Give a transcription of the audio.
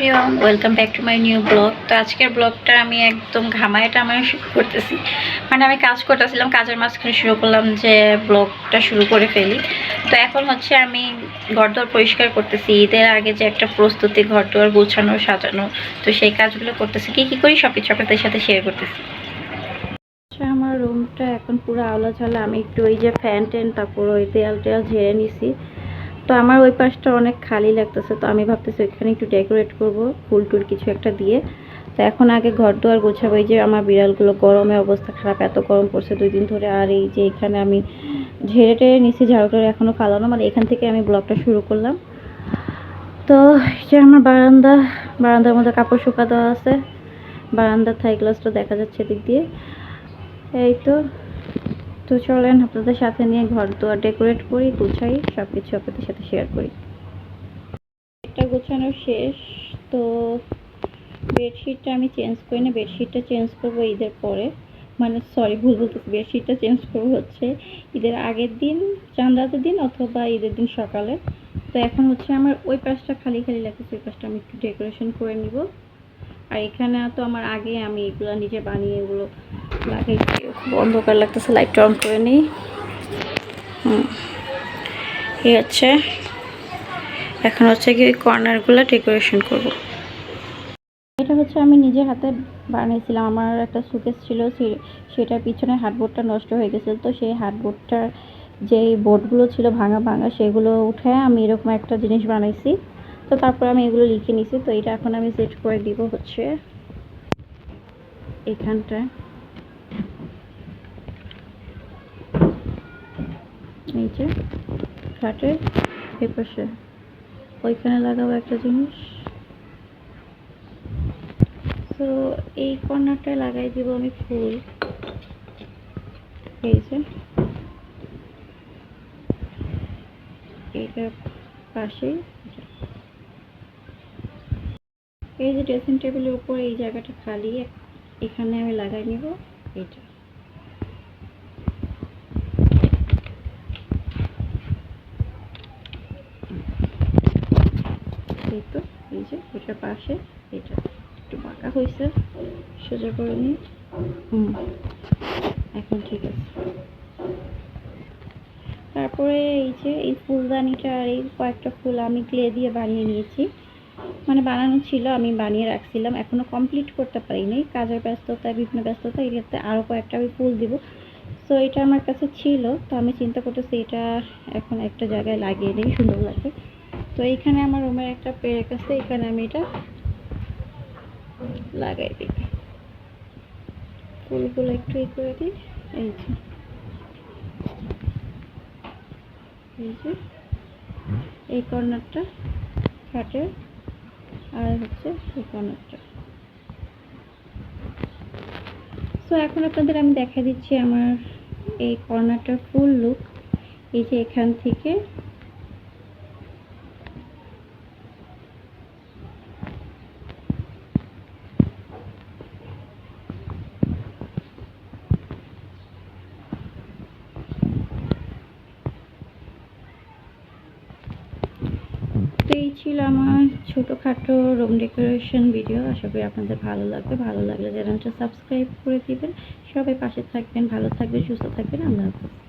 Everyone welcome back to my new blog. তো আজকের ব্লগটা আমি একদম ঘামায়টা আমি শুরু করতেছি। মানে আমি কাজ করতেছিলাম কাজের মাঝখানে শুরু করলাম যে ব্লগটা শুরু করে ফেলি। তো এখন হচ্ছে আমি ঘরদোর পরিষ্কার করতেছি ঈদের আগে যে একটা প্রস্তুতি ঘরদোর গোছানো সাজানো তো সেই কাজগুলো করতেছি। কি কি করি সব কিছু আপনাদের সাথে শেয়ার করতেছি। আচ্ছা, আমার রুমটা এখন পুরো আওলা ঝালা আমি একটু ওই যে ফ্যান ট্যান তারপর ওই দেয়াল টেয়াল ঝেড়ে নিছি। তো আমার ওই পাশটা অনেক খালি লাগতেছে, তো আমি ভাবতেছি ওইখানে একটু ডেকোরেট করব, ফুল টুল কিছু একটা দিয়ে। তো এখন আগে ঘর দুয়ার গোছাবো, এই যে আমার বিড়ালগুলো গরমে অবস্থা খারাপ, এত গরম পড়ছে দুই দিন ধরে, আর এই যে এখানে আমি ঝেড়ে টেড়ে নিচে ঝাড়ুটারে এখনও ফালানো মানে এখান থেকে আমি ব্লগটা শুরু করলাম। তো যে আমার বারান্দা, বারান্দার মধ্যে কাপড় শুকা দেওয়া আছে, বারান্দার থাই গ্লাসটা দেখা যাচ্ছে দিক দিয়ে। এই তো। তো চলেন আপনাদের সাথে নিয়ে ঘর দুয়ার ডেকোরেট করি, গুছাই সব কিছু আপনাদের সাথে শেয়ার করি। এটা গোছানো শেষ, তো বেডশিটটা আমি চেঞ্জ করি না বেডশিটটা চেঞ্জ করব ঈদের পরে। মানে সরি ভুল বলতেছি বেডশিটটা চেঞ্জ করব হচ্ছে ঈদের আগের দিন চাঁদাতের দিন অথবা ঈদের দিন সকালে। তো এখন হচ্ছে আমার ওই পাশটা খালি খালি লাগতেছে, ওই পাশটা আমি একটু ডেকোরেশন করে নিব। আর এখানে তো আমার আগে আমি এগুলো নিজে বানিয়ে এগুলো লাগাইছি খুব অন্ধকার লাগতেছে লাইটটা অন করে নিই। হুম। হচ্ছে, এখন হচ্ছে কি কর্নারগুলো ডেকোরেশন করব। এটা হচ্ছে আমি নিজে হাতে বানিয়েছিলাম। আমার একটা সুকেস ছিল সেটার পিছনে হার্ডবোর্ডটা নষ্ট হয়ে গেছিল। তো সেই হার্ডবোর্ডটার যে বোর্ডগুলো ছিল ভাঙা ভাঙা, সেগুলো উঠে আমি এরকম একটা জিনিস বানাইছি। তো তারপর আমি এগুলো লিখে নিছি। তো এটা এখন আমি সেট করে দিব হচ্ছে এখানটায়। যে খাটের এপাশে। ওইখানে লাগাবো একটা জিনিস। তো এই কর্নারটায় লাগাই দিব আমি ফুল। এই যে। এইটার পাশেই। এই যে ড্রেসিং টেবিলের উপর এই জায়গাটা খালি, এখানে আমি লাগাই নিব এটা এই তো, এই যে এটার পাশে, এটা একটু বাঁকা হয়েছে, সোজা করে নিই। হুম, এখন ঠিক আছে। তারপরে এই যে, এই ফুলদানিটা আর এই কয়েকটা ফুল আমি ক্লে দিয়ে বানিয়ে নিয়েছি। মানে বানানো ছিল, আমি বানিয়ে রাখছিলাম, এখনও কমপ্লিট করতে পারিনি। কাজের ব্যস্ততায়, বিভিন্ন ব্যস্ততা ক্ষেত্রে আরও কয়েকটা আমি ফুল দিব। সো এটা আমার কাছে ছিল, তো আমি চিন্তা করতেছি, এটা এখন একটা জায়গায় লাগিয়ে নিই, সুন্দর লাগবে। তো এইখানে আমার রুমের একটা পেরেক আছে, এখানে আমি এটা লাগাই দিই। ফুলগুলো একটু ই করে দিই, এই যে। এই যে, এই কর্নারটা খাটের আর হচ্ছে এই কর্নারটা। তো এখন আপনাদের আমি দেখা দিচ্ছি আমার এই কর্নারটার ফুল লুক এই যে এখান থেকে তো এই ছিল আমার ছোটোখাটো রুম ডেকোরেশন ভিডিও আশা করি আপনাদের ভালো লাগবে। ভালো লাগলে চ্যানেলটা সাবস্ক্রাইব করে দিবেন। সবাই পাশে থাকবেন, ভালো থাকবেন, সুস্থ থাকবেন। আল্লাহ হাফেজ।